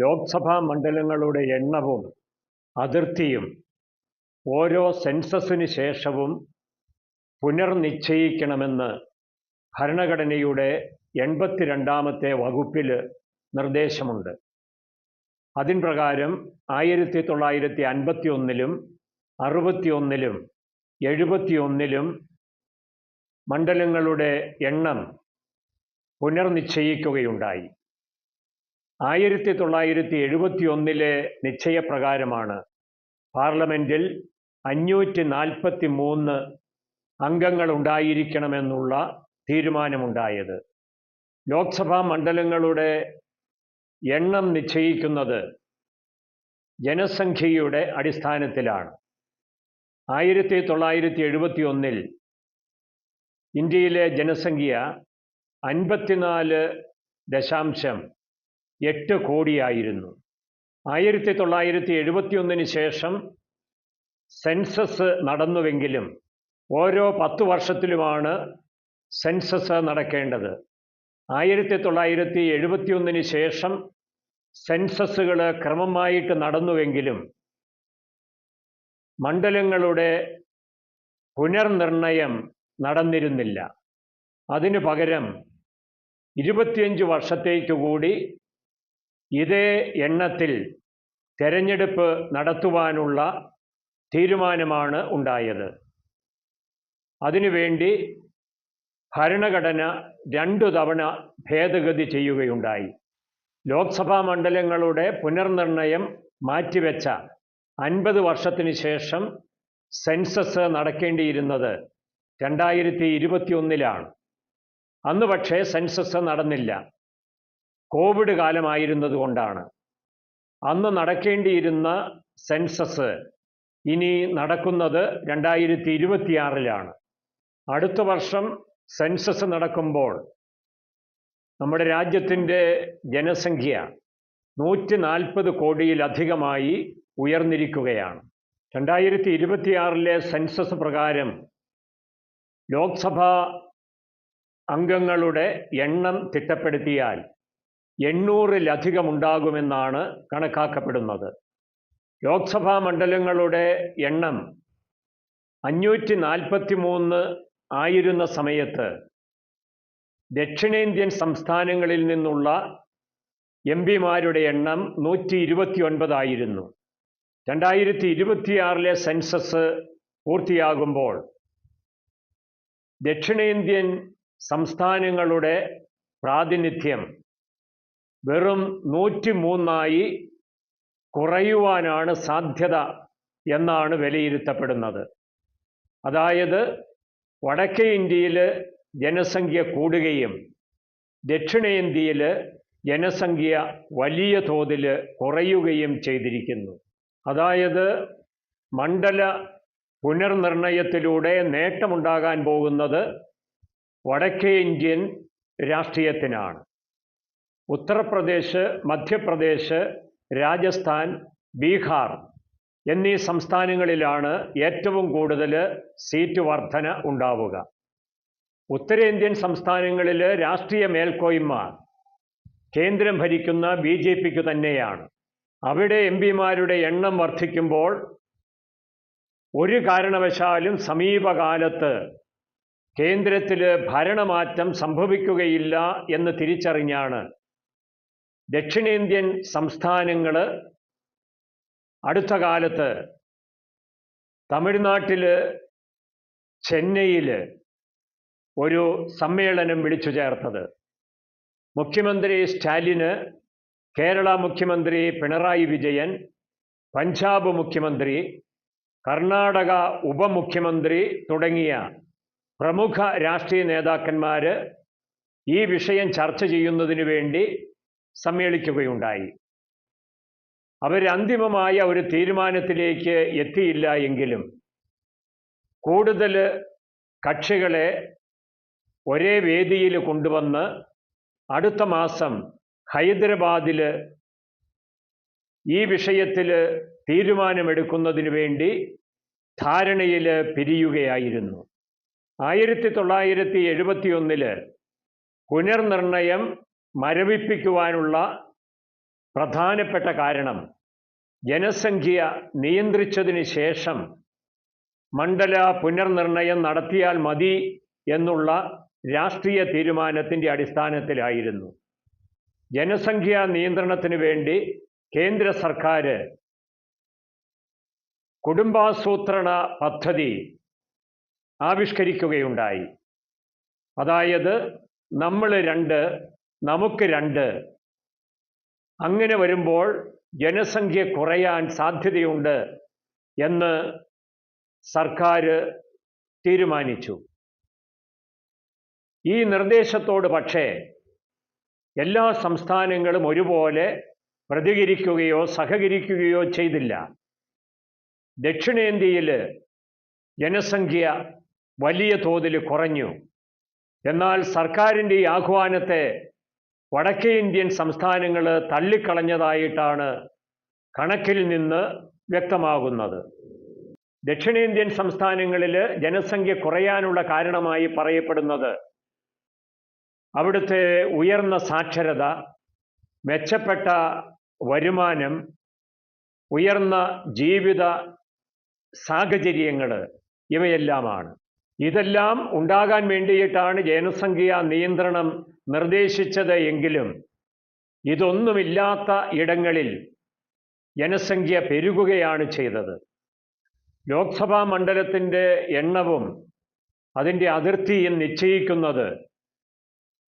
ലോക്സഭാ മണ്ഡലങ്ങളുടെ എണ്ണവും അതിർത്തിയും ഓരോ സെൻസസിന് ശേഷവും പുനർനിശ്ചയിക്കണമെന്ന് ഭരണഘടനയുടെ എൺപത്തിരണ്ടാമത്തെ വകുപ്പിൽ നിർദ്ദേശമുണ്ട്. അതിൻ പ്രകാരം ആയിരത്തി തൊള്ളായിരത്തി അൻപത്തി ഒന്നിലും അറുപത്തി ഒന്നിലും എഴുപത്തി ഒന്നിലും മണ്ഡലങ്ങളുടെ എണ്ണം പുനർനിശ്ചയിക്കുകയുണ്ടായി. ആയിരത്തി തൊള്ളായിരത്തി എഴുപത്തി ഒന്നിലെ നിശ്ചയപ്രകാരമാണ് പാർലമെന്റിൽ അഞ്ഞൂറ്റി നാൽപ്പത്തി മൂന്ന് അംഗങ്ങൾ ഉണ്ടായിരിക്കണമെന്നുള്ള തീരുമാനമുണ്ടായത്. ലോക്സഭാ മണ്ഡലങ്ങളുടെ എണ്ണം നിശ്ചയിക്കുന്നത് ജനസംഖ്യയുടെ അടിസ്ഥാനത്തിലാണ്. ആയിരത്തി തൊള്ളായിരത്തി എഴുപത്തി ഒന്നിൽ ഇന്ത്യയിലെ ജനസംഖ്യ അൻപത്തിനാല് ദശാംശം എട്ട് കോടിയായിരുന്നു. ആയിരത്തി തൊള്ളായിരത്തി എഴുപത്തി ഒന്നിന് ശേഷം സെൻസസ് നടന്നുവെങ്കിലും ഓരോ പത്ത് വർഷത്തിലുമാണ് സെൻസസ് നടക്കേണ്ടത്. ആയിരത്തി തൊള്ളായിരത്തി എഴുപത്തി ഒന്നിന് ശേഷം സെൻസസുകൾ ക്രമമായിട്ട് നടന്നുവെങ്കിലും മണ്ഡലങ്ങളുടെ പുനർനിർണയം നടന്നിരുന്നില്ല. അതിനു പകരം ഇരുപത്തിയഞ്ച് വർഷത്തേക്ക് കൂടി ഇതേ എണ്ണത്തിൽ തെരഞ്ഞെടുപ്പ് നടത്തുവാനുള്ള തീരുമാനമാണ് ഉണ്ടായത്. അതിനുവേണ്ടി ഭരണഘടന രണ്ടു തവണ ഭേദഗതി ചെയ്യുകയുണ്ടായി. ലോക്സഭാ മണ്ഡലങ്ങളുടെ പുനർനിർണയം മാറ്റിവെച്ച അൻപത് വർഷത്തിന് ശേഷം സെൻസസ് നടക്കേണ്ടിയിരുന്നത് രണ്ടായിരത്തി ഇരുപത്തിയൊന്നിലാണ്. അന്ന് പക്ഷേ സെൻസസ് നടന്നില്ല. കോവിഡ് കാലമായിരുന്നതുകൊണ്ടാണ് അന്ന് നടക്കേണ്ടിയിരുന്ന സെൻസസ് ഇനി നടക്കുന്നത് രണ്ടായിരത്തി ഇരുപത്തിയാറിലാണ് അടുത്ത വർഷം സെൻസസ് നടക്കുമ്പോൾ നമ്മുടെ രാജ്യത്തിന്റെ ജനസംഖ്യ നൂറ്റി നാൽപ്പത് കോടിയിലധികമായി ഉയർന്നിരിക്കുകയാണ്. രണ്ടായിരത്തി ഇരുപത്തിയാറിലെ സെൻസസ് പ്രകാരം ലോക്സഭാ അംഗങ്ങളുടെ എണ്ണം തിട്ടപ്പെടുത്തിയാൽ എണ്ണൂറിലധികം ഉണ്ടാകുമെന്നാണ് കണക്കാക്കപ്പെടുന്നത്. ലോക്സഭാ മണ്ഡലങ്ങളുടെ എണ്ണം അഞ്ഞൂറ്റി നാൽപ്പത്തി മൂന്ന് ആയിരുന്ന സമയത്ത് ദക്ഷിണേന്ത്യൻ സംസ്ഥാനങ്ങളിൽ നിന്നുള്ള എം പിമാരുടെ എണ്ണം നൂറ്റി ഇരുപത്തി ഒൻപതായിരുന്നു രണ്ടായിരത്തി ഇരുപത്തിയാറിലെ സെൻസസ് പൂർത്തിയാകുമ്പോൾ ദക്ഷിണേന്ത്യൻ സംസ്ഥാനങ്ങളുടെ പ്രാതിനിധ്യം വെറും നൂറ്റി മൂന്നായി കുറയുവാനാണ് സാധ്യത എന്നാണ് വിലയിരുത്തപ്പെടുന്നത്. അതായത് വടക്കേ ഇന്ത്യയിൽ ജനസംഖ്യ കൂടുകയും ദക്ഷിണേന്ത്യയിൽ ജനസംഖ്യ വലിയ തോതിൽ കുറയുകയും ചെയ്തിരിക്കുന്നു. അതായത് മണ്ഡല പുനർനിർണയത്തിലൂടെ നേട്ടമുണ്ടാകാൻ പോകുന്നത് വടക്കേ ഇന്ത്യൻ രാഷ്ട്രീയത്തിനാണ്. ഉത്തർപ്രദേശ് മധ്യപ്രദേശ് രാജസ്ഥാൻ ബീഹാർ എന്നീ സംസ്ഥാനങ്ങളിലാണ് ഏറ്റവും കൂടുതൽ സീറ്റ് വർധന ഉണ്ടാവുക. ഉത്തരേന്ത്യൻ സംസ്ഥാനങ്ങളിൽ രാഷ്ട്രീയ മേൽക്കോയ്മ കേന്ദ്രം ഭരിക്കുന്ന ബി ജെ പിക്ക് തന്നെയാണ്. അവിടെ എം പിമാരുടെ എണ്ണം വർദ്ധിക്കുമ്പോൾ ഒരു കാരണവശാലും സമീപകാലത്ത് കേന്ദ്രത്തിൽ ഭരണമാറ്റം സംഭവിക്കുകയില്ല എന്ന് തിരിച്ചറിഞ്ഞാണ് ദക്ഷിണേന്ത്യൻ സംസ്ഥാനങ്ങൾ അടുത്ത കാലത്ത് തമിഴ്നാട്ടിൽ ചെന്നൈയിൽ ഒരു സമ്മേളനം വിളിച്ചു ചേർത്തത്. മുഖ്യമന്ത്രി സ്റ്റാലിന് കേരള മുഖ്യമന്ത്രി പിണറായി വിജയൻ പഞ്ചാബ് മുഖ്യമന്ത്രി കർണാടക ഉപമുഖ്യമന്ത്രി തുടങ്ങിയ പ്രമുഖ രാഷ്ട്രീയ നേതാക്കന്മാർ ഈ വിഷയം ചർച്ച ചെയ്യുന്നതിന് വേണ്ടി സമ്മേളിക്കുകയുണ്ടായി. അവർ അന്തിമമായ ഒരു തീരുമാനത്തിലേക്ക് എത്തിയില്ല എങ്കിലും കൂടുതൽ കക്ഷികളെ ഒരേ വേദിയിൽ കൊണ്ടുവന്ന് അടുത്ത മാസം ഹൈദരാബാദിൽ ഈ വിഷയത്തിൽ തീരുമാനമെടുക്കുന്നതിന് വേണ്ടി ധാരണയിൽ പിരിയുകയായിരുന്നു. ആയിരത്തി തൊള്ളായിരത്തി എഴുപത്തിയൊന്നിൽ പുനർനിർണയം മരവിപ്പിക്കുവാനുള്ള പ്രധാനപ്പെട്ട കാരണം ജനസംഖ്യ നിയന്ത്രിച്ചതിന് ശേഷം മണ്ഡല പുനർനിർണയം നടത്തിയാൽ മതി എന്നുള്ള രാഷ്ട്രീയ തീരുമാനത്തിന്റെ അടിസ്ഥാനത്തിലായിരുന്നു. ജനസംഖ്യാ നിയന്ത്രണത്തിന് വേണ്ടി കേന്ദ്ര സർക്കാർ കുടുംബാസൂത്രണ പദ്ധതി ആവിഷ്കരിക്കുകയുണ്ടായി. അതായത് നമ്മൾ രണ്ട് നമുക്ക് രണ്ട്. അങ്ങനെ വരുമ്പോൾ ജനസംഖ്യ കുറയാൻ സാധ്യതയുണ്ട് എന്ന് സർക്കാർ തീരുമാനിച്ചു. ഈ നിർദ്ദേശത്തോട് പക്ഷേ എല്ലാ സംസ്ഥാനങ്ങളും ഒരുപോലെ പ്രതികരിക്കുകയോ സഹകരിക്കുകയോ ചെയ്തില്ല. ദക്ഷിണേന്ത്യയിൽ ജനസംഖ്യ വലിയ തോതിൽ കുറഞ്ഞു. എന്നാൽ സർക്കാരിന്റെ ഈ ആഹ്വാനത്തെ വടക്കേ ഇന്ത്യൻ സംസ്ഥാനങ്ങൾ തള്ളിക്കളഞ്ഞതായിട്ടാണ് കണക്കിൽ നിന്ന് വ്യക്തമാകുന്നത്. ദക്ഷിണേന്ത്യൻ സംസ്ഥാനങ്ങളിൽ ജനസംഖ്യ കുറയാനുള്ള കാരണമായി പറയപ്പെടുന്നത് അവിടുത്തെ ഉയർന്ന സാക്ഷരത മെച്ചപ്പെട്ട വരുമാനം ഉയർന്ന ജീവിത സാഹചര്യങ്ങൾ ഇവയെല്ലാമാണ്. ഇതെല്ലാം ഉണ്ടാകാൻ വേണ്ടിയിട്ടാണ് ജനസംഖ്യ നിയന്ത്രണം നിർദ്ദേശിച്ചത് എങ്കിലും ഇതൊന്നുമില്ലാത്ത ഇടങ്ങളിൽ ജനസംഖ്യ പെരുകുകയാണ് ചെയ്തത്. ലോക്സഭാ മണ്ഡലത്തിന്റെ എണ്ണവും അതിന്റെ അതിർത്തിയും നിശ്ചയിക്കുന്നത്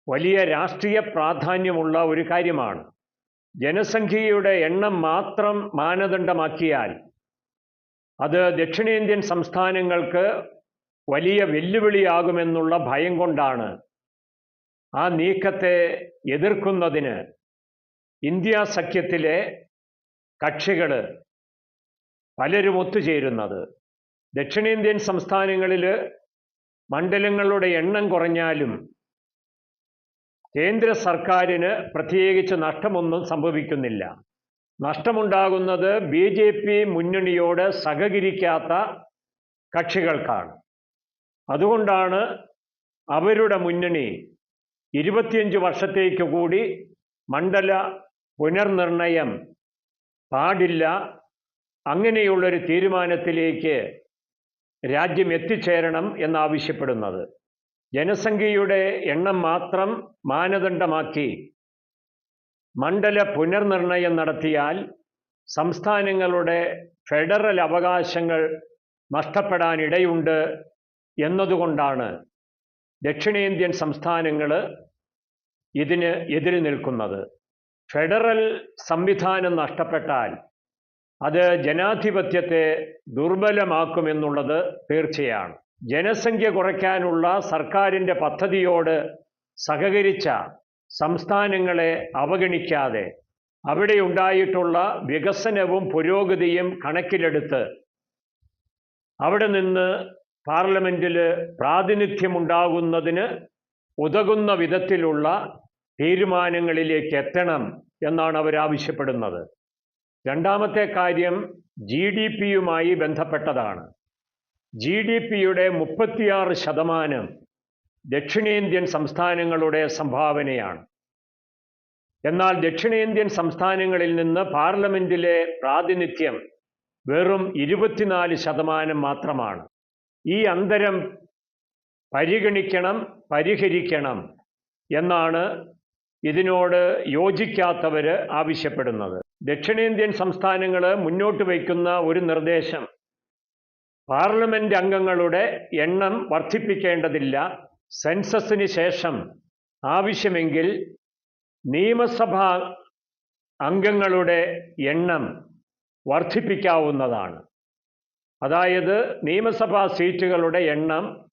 വലിയ രാഷ്ട്രീയ പ്രാധാന്യമുള്ള ഒരു കാര്യമാണ്. ജനസംഖ്യയുടെ എണ്ണം മാത്രം മാനദണ്ഡമാക്കിയാൽ അത് ദക്ഷിണേന്ത്യൻ സംസ്ഥാനങ്ങൾക്ക് വലിയ വെല്ലുവിളിയാകുമെന്നുള്ള ഭയം കൊണ്ടാണ് ആ നീക്കത്തെ എതിർക്കുന്നതിന് ഇന്ത്യ സഖ്യത്തിലെ കക്ഷികൾ പലരും ഒത്തുചേരുന്നത്. ദക്ഷിണേന്ത്യൻ സംസ്ഥാനങ്ങളിൽ മണ്ഡലങ്ങളുടെ എണ്ണം കുറഞ്ഞാലും കേന്ദ്ര സർക്കാരിന് പ്രത്യേകിച്ച് നഷ്ടമൊന്നും സംഭവിക്കുന്നില്ല. നഷ്ടമുണ്ടാകുന്നത് ബി ജെ പി മുന്നണിയോട് സഹകരിക്കാത്ത കക്ഷികൾക്കാണ്. അതുകൊണ്ടാണ് അവരുടെ മുന്നണി ഇരുപത്തിയഞ്ച് വർഷത്തേക്ക് കൂടി മണ്ഡല പുനർനിർണയം പാടില്ല. അങ്ങനെയുള്ളൊരു തീരുമാനത്തിലേക്ക് രാജ്യം എത്തിച്ചേരണം എന്നാവശ്യപ്പെടുന്നത്. ജനസംഖ്യയുടെ എണ്ണം മാത്രം മാനദണ്ഡമാക്കി മണ്ഡല പുനർനിർണയം നടത്തിയാൽ സംസ്ഥാനങ്ങളുടെ ഫെഡറൽ അവകാശങ്ങൾ നഷ്ടപ്പെടാനിടയുണ്ട്. എന്നതുകൊണ്ടാണ് ദക്ഷിണേന്ത്യൻ സംസ്ഥാനങ്ങൾ ഇതിന് എതിര് നിൽക്കുന്നത്. ഫെഡറൽ സംവിധാനം നഷ്ടപ്പെട്ടാൽ അത് ജനാധിപത്യത്തെ ദുർബലമാക്കുമെന്നുള്ളത് തീർച്ചയാണ്. ജനസംഖ്യ കുറയ്ക്കാനുള്ള സർക്കാരിന്റെ പദ്ധതിയോട് സഹകരിച്ച സംസ്ഥാനങ്ങളെ അവഗണിക്കാതെ അവിടെ ഉണ്ടായിട്ടുള്ള വികസനവും പുരോഗതിയും കണക്കിലെടുത്ത് അവിടെ നിന്ന് പാർലമെന്റിൽ പ്രാതിനിധ്യമുണ്ടാകുന്നതിന് ഉതകുന്ന വിധത്തിലുള്ള തീരുമാനങ്ങളിലേക്ക് എത്തണം എന്നാണ് അവർ ആവശ്യപ്പെടുന്നത്. രണ്ടാമത്തെ കാര്യം ജി ഡി പിയുമായി ബന്ധപ്പെട്ടതാണ്. ജി ഡി പിയുടെ മുപ്പത്തിയാറ് ശതമാനം ദക്ഷിണേന്ത്യൻ സംസ്ഥാനങ്ങളുടെ സംഭാവനയാണ്. എന്നാൽ ദക്ഷിണേന്ത്യൻ സംസ്ഥാനങ്ങളിൽ നിന്ന് പാർലമെന്റിലെ പ്രാതിനിധ്യം വെറും ഇരുപത്തിനാല് ശതമാനം മാത്രമാണ്. ഈ അന്തരം പരിഗണിക്കണം പരിഹരിക്കണം എന്നാണ് ഇതിനോട് യോജിക്കാത്തവർ ആവശ്യപ്പെടുന്നത്. ദക്ഷിണേന്ത്യൻ സംസ്ഥാനങ്ങൾ മുന്നോട്ട് വയ്ക്കുന്ന ഒരു നിർദ്ദേശം പാർലമെന്റ് അംഗങ്ങളുടെ എണ്ണം വർദ്ധിപ്പിക്കേണ്ടതില്ല. സെൻസസിന് ശേഷം ആവശ്യമെങ്കിൽ നിയമസഭാ അംഗങ്ങളുടെ എണ്ണം വർദ്ധിപ്പിക്കാവുന്നതാണ്. അതായത് നിയമസഭാ സീറ്റുകളുടെ എണ്ണം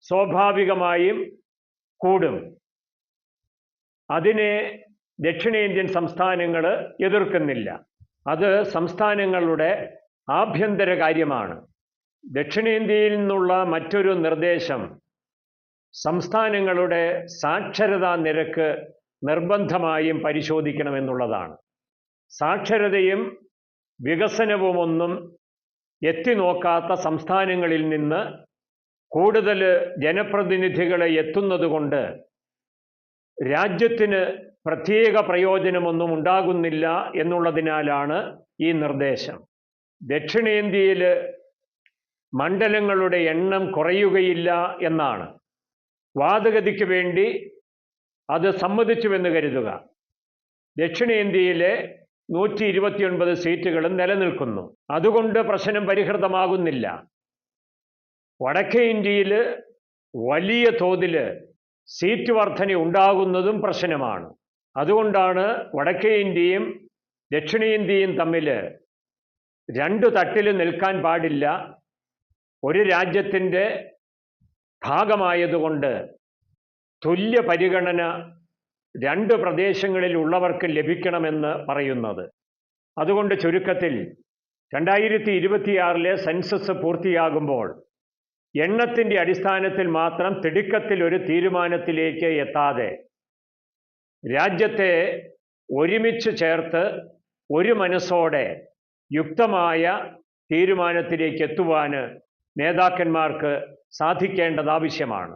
സ്വാഭാവികമായും കൂടും. അതിനെ ദക്ഷിണേന്ത്യൻ സംസ്ഥാനങ്ങൾ എതിർക്കുന്നില്ല. അത് സംസ്ഥാനങ്ങളുടെ ആഭ്യന്തര കാര്യമാണ്. ദക്ഷിണേന്ത്യയിൽ നിന്നുള്ള മറ്റൊരു നിർദ്ദേശം സംസ്ഥാനങ്ങളുടെ സാക്ഷരതാ നിരക്ക് നിർബന്ധമായും പരിശോധിക്കണമെന്നുള്ളതാണ്. സാക്ഷരതയും വികസനവുമൊന്നും എത്തി നോക്കാത്ത സംസ്ഥാനങ്ങളിൽ നിന്ന് കൂടുതൽ ജനപ്രതിനിധികളെ എത്തുന്നതുകൊണ്ട് രാജ്യത്തിന് പ്രത്യേക പ്രയോജനമൊന്നും ഉണ്ടാകുന്നില്ല എന്നുള്ളതിനാലാണ് ഈ നിർദ്ദേശം. ദക്ഷിണേന്ത്യയിൽ മണ്ഡലങ്ങളുടെ എണ്ണം കുറയുകയില്ല എന്നാണ്. വാദഗതിക്ക് വേണ്ടി അത് സമ്മതിച്ചുവെന്ന് കരുതുക. ദക്ഷിണേന്ത്യയിലെ നൂറ്റി ഇരുപത്തിയൊൻപത് സീറ്റുകളും നിലനിൽക്കുന്നു. അതുകൊണ്ട് പ്രശ്നം പരിഹൃതമാകുന്നില്ല. വടക്കേ ഇന്ത്യയിൽ വലിയ തോതിൽ സീറ്റ് വർധന ഉണ്ടാകുന്നതും പ്രശ്നമാണ്. അതുകൊണ്ടാണ് വടക്കേ ഇന്ത്യയും ദക്ഷിണേന്ത്യയും തമ്മിൽ രണ്ട് തട്ടിൽ നിൽക്കാൻ പാടില്ല. ഒരു രാജ്യത്തിന്റെ ഭാഗമായതുകൊണ്ട് തുല്യ പരിഗണന രണ്ട് പ്രദേശങ്ങളിൽ ഉള്ളവർക്ക് ലഭിക്കണമെന്ന് പറയുന്നത്. അതുകൊണ്ട് ചുരുക്കത്തിൽ രണ്ടായിരത്തി ഇരുപത്തിയാറിലെ സെൻസസ് പൂർത്തിയാകുമ്പോൾ എണ്ണത്തിന്റെ അടിസ്ഥാനത്തിൽ മാത്രം തിടുക്കത്തിൽ ഒരു തീരുമാനത്തിലേക്ക് എത്താതെ രാജ്യത്തെ ഒരുമിച്ച് ചേർത്ത് ഒരു മനസ്സോടെ യുക്തമായ തീരുമാനത്തിലേക്ക് എത്തുവാൻ നേതാക്കന്മാർക്ക് സാധിക്കേണ്ടത് ആവശ്യമാണ്.